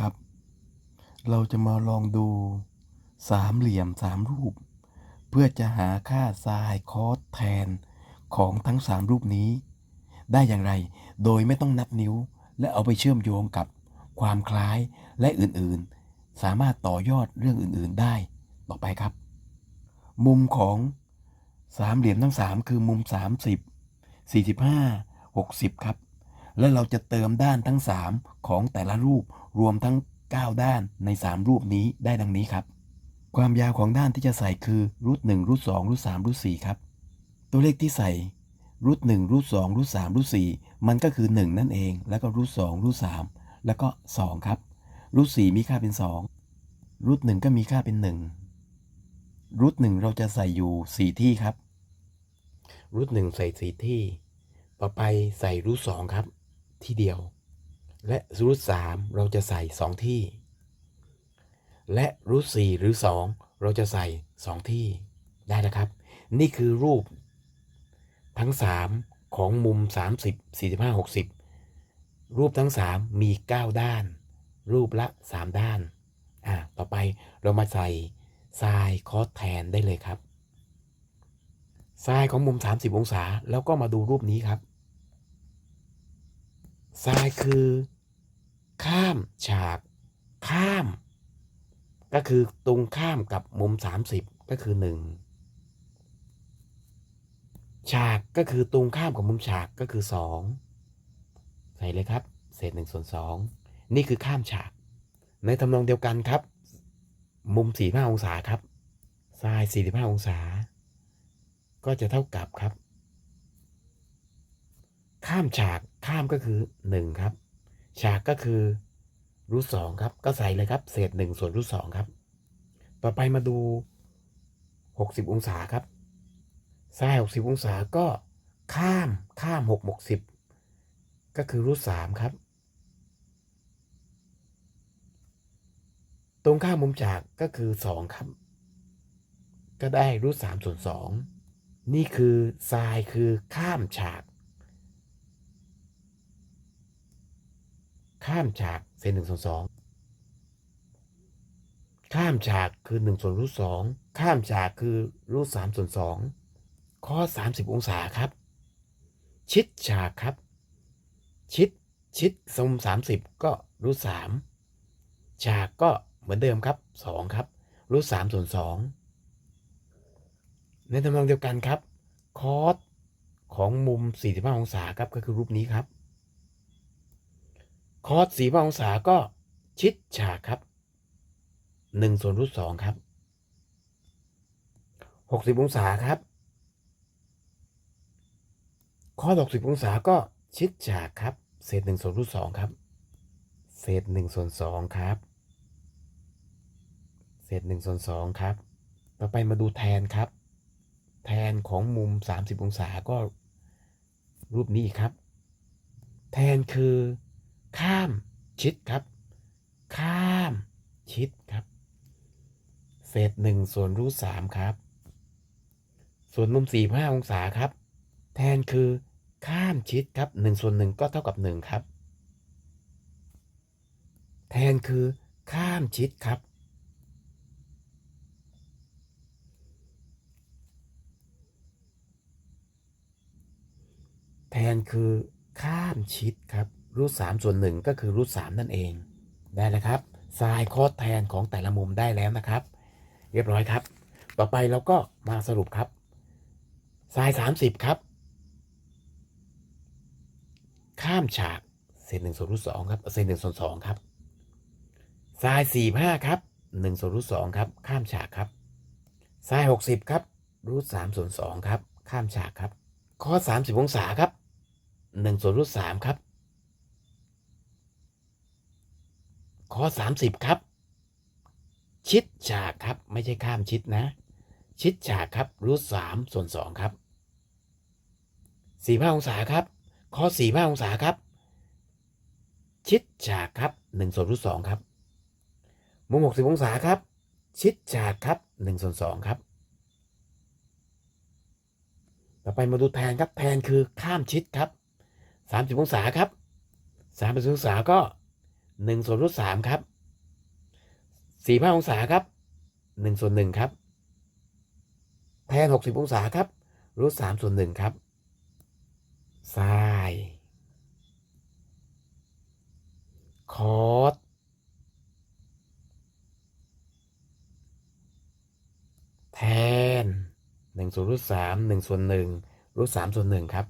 ครับ เราจะมาลองดูสามเหลี่ยมสามรูป เพื่อจะหาค่าไซน์คอสแทนของทั้งสามรูปนี้ ได้อย่างไรโดยไม่ต้องนับนิ้ว และเอาไปเชื่อมโยงกับความคล้ายและอื่นๆ สามารถต่อยอดเรื่องอื่นๆได้ต่อไปครับ มุมของสามเหลี่ยมทั้งสามคือมุม 30 45 60 ครับ และเราจะเติมด้านทั้ง 3 ของแต่ละรูปรวมทั้ง 9 ด้านใน 3 รูปนี้ได้ดังนี้ครับ ความยาวของด้านที่จะใส่คือรูท1รูท2รูท3รูท4ครับ ตัวเลขที่ใส่รูท1รูท2รูท3รูท4มันก็คือ 1 นั่นเอง แล้วก็รูท2รูท3แล้วก็ 2 ครับรูท4มีค่าเป็น 2 รูท1ก็มีค่าเป็น 1 รูท1เราจะใส่อยู่ 4 ที่ครับรูท1ใส่ 4 ที่ ต่อไปใส่รูท2ครับ ที่เดียว และรูท3เราจะใส่2ที่ และรูท4หรือ2เราจะใส่2ที่ได้นะครับ นี่คือรูป ทั้ง3ของมุม 30 45 60 รูปทั้ง3มี 9 ด้าน รูปละ 3 ด้านอ่าต่อไปเรามาใส่ทรายคอสแทนได้เลยครับทรายของมุม 30 องศา แล้วก็มาดูรูปนี้ครับ ทรายคือ ข้ามฉาก ข้าม ก็คือตรงข้ามกับมุม 30 ก็คือ 1 ฉากก็คือตรงข้ามกับมุมฉากก็คือ 2 ใส่เลยครับ เศษ1ส่วน2นี่คือข้ามฉาก ในทำนองเดียวกันครับ มุม 45 องศาครับทราย 45 องศา ก็จะเท่ากับครับ ข้ามฉาก ข้ามก็คือ1ครับ ฉากก็คือรูทสองครับ ก็ใส่เลยครับ เศษ1ส่วนรูทสองครับ ต่อไปมาดู 60 องศาครับทราย 60 องศาก็ข้ามข้าม6บวก10ก็คือรูทสามครับ ตรงข้ามมุมฉากก็คือ 2 ครับ ก็ได้รูทสามส่วน2นี่คือทรายคือข้ามฉาก ข้ามฉากเศษหนึ่งส่วนสองข้ามฉากคือหนึ่งส่วนรูทสองข้ามฉากคือรูทสามส่วนสองข้อสามสิบองศาครับ ชิดฉากครับ ชิดชิดสมสามสิบก็รูทสามฉากก็เหมือนเดิมครับสองครับรูทสามส่วนสองในทำนองเดียวกันครับ คอสของมุม 45 องศาครับก็คือรูปนี้ครับ คอส45องศาก็ชิดฉากครับ1ส่วนรูท2ครับ60องศาครับคอส60องศาก็ชิดฉากครับ เศษ1ส่วนรูท2ครับ เศษ1ส่วน2ครับ เศษ1ส่วน2ครับ ต่อไปมาดูแทนครับ แทนของมุม30องศาก็รูปนี้ครับ แทนคือ ข้ามชิดครับ ข้ามชิดครับ เศษหนึ่งส่วนรูทสามครับ ส่วนมุมสี่ห้าองศาครับ แทนคือข้ามชิดครับหนึ่งส่วนหนึ่งก็เท่ากับหนึ่งครับ แทนคือ ข้ามชิดครับแทนคือข้ามชิดครับ รูทสามส่วนหนึ่งก็คือรูทสามนั่นเองได้แล้วครับทรายคอสแทนของแต่ละมุมได้แล้วนะครับ เรียบร้อยครับ ต่อไปเราก็มาสรุปครับทรายสามสิบครับ ข้ามฉากเศษหนึ่งส่วนรูทสองครับเศษหนึ่งส่วนสองครับทรายสี่ห้าครับหนึ่งส่วนรูทสองครับข้ามฉากครับทรายหกสิบครับรูทสามส่วนสองครับข้ามฉากครับข้อสามสิบองศาครับหนึ่งส่วนรูทสามครับ ข้อสามสิบครับ ชิดฉากครับ ไม่ใช่ข้ามชิดนะ ชิดฉากครับรูทสามส่วนสองครับสี่ห้าองศาครับ ข้อสี่ห้าองศาครับ ชิดฉากครับหนึ่งส่วนรูทสองครับ มุมหกสิบองศาครับ ชิดฉากครับหนึ่งส่วนสองครับต่อไปมาดูแทนครับแทนคือข้ามชิดครับสามสิบองศาครับสามสิบองศาก็ หนึ่งส่วนรูทสามครับสี่ห้าองศาครับหนึ่งส่วนหนึ่งครับ แทนหกสิบองศาครับรูทสามส่วนหนึ่งครับไซคอสแทนหนึ่งส่วนรูทสามหนึ่งส่วนหนึ่งรูทสามส่วนหนึ่งครับ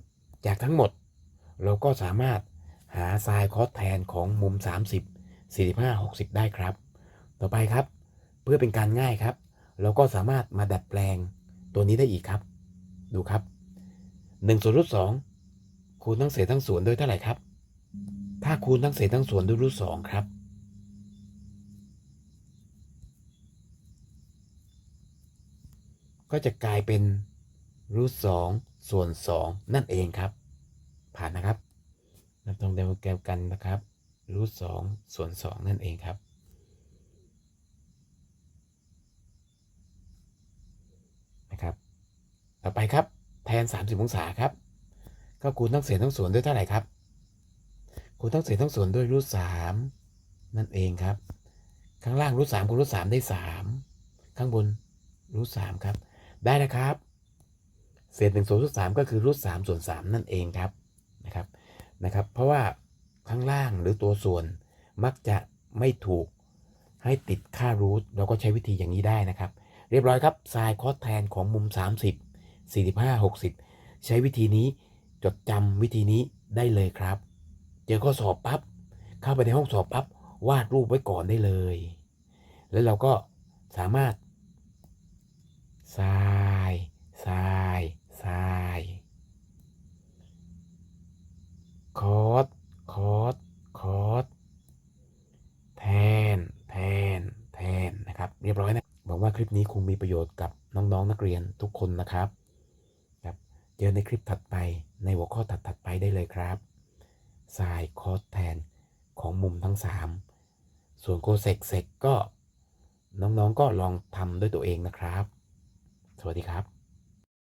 จากทั้งหมดเราก็สามารถ หาไซน์คอสแทนของมุม 30 45 60 ได้ครับ ต่อไปครับ เพื่อเป็นการง่ายครับ เราก็สามารถมาดัดแปลงตัวนี้ได้อีกครับ ดูครับ1ส่วนรูท2คูณทั้งเศษทั้งส่วนด้วยเท่าไหร่ครับ ถ้าคูณทั้งเศษทั้งส่วนด้วยรูท2ครับก็จะกลายเป็นรูท2ส่วน2นั่นเองครับ ผ่านนะครับ นับตรงเดียวกันนะครับรูท2ส่วน2นั่นเองครับ นะครับ ต่อไปครับ แทน 30 องศาครับ ก็คูณทั้งเศษทั้งส่วนด้วยเท่าไหร่ครับ คูณทั้งเศษทั้งส่วนด้วยรูท3นั่นเองครับ ข้างล่างรูท3คูณรูท3ได้3ข้างบนรูท3ครับ ได้นะครับ เศษ1ส่วนรูท3ก็คือรูท3ส่วน3นั่นเองครับ นะครับ นะครับ เพราะว่าข้างล่างหรือตัวส่วนมักจะไม่ถูกให้ติดค่ารูทเราก็ใช้วิธีอย่างนี้ได้นะครับ เรียบร้อยครับไซน์คอสแทนของมุม 30 45 60 ใช้วิธีนี้จดจำวิธีนี้ได้เลยครับ เจอข้อสอบปั๊บเข้าไปในห้องสอบปั๊บวาดรูปไว้ก่อนได้เลย แล้วเราก็สามารถทรายทรายทราย คอสคอสคอสแทน แทน แทน นะครับ เรียบร้อยนะหวังว่าคลิปนี้คงมีประโยชน์กับน้องๆนนักเรียนทุกคนนะครับครับเจอในคลิปถัดไปในหัวข้อถัดๆไปได้เลยครับสายคอสแทนของมุมทั้ง 3 ส่วนโคเซกเซกก็น้องๆก็ลองทำด้วยตัวเองนะครับ สวัสดีครับ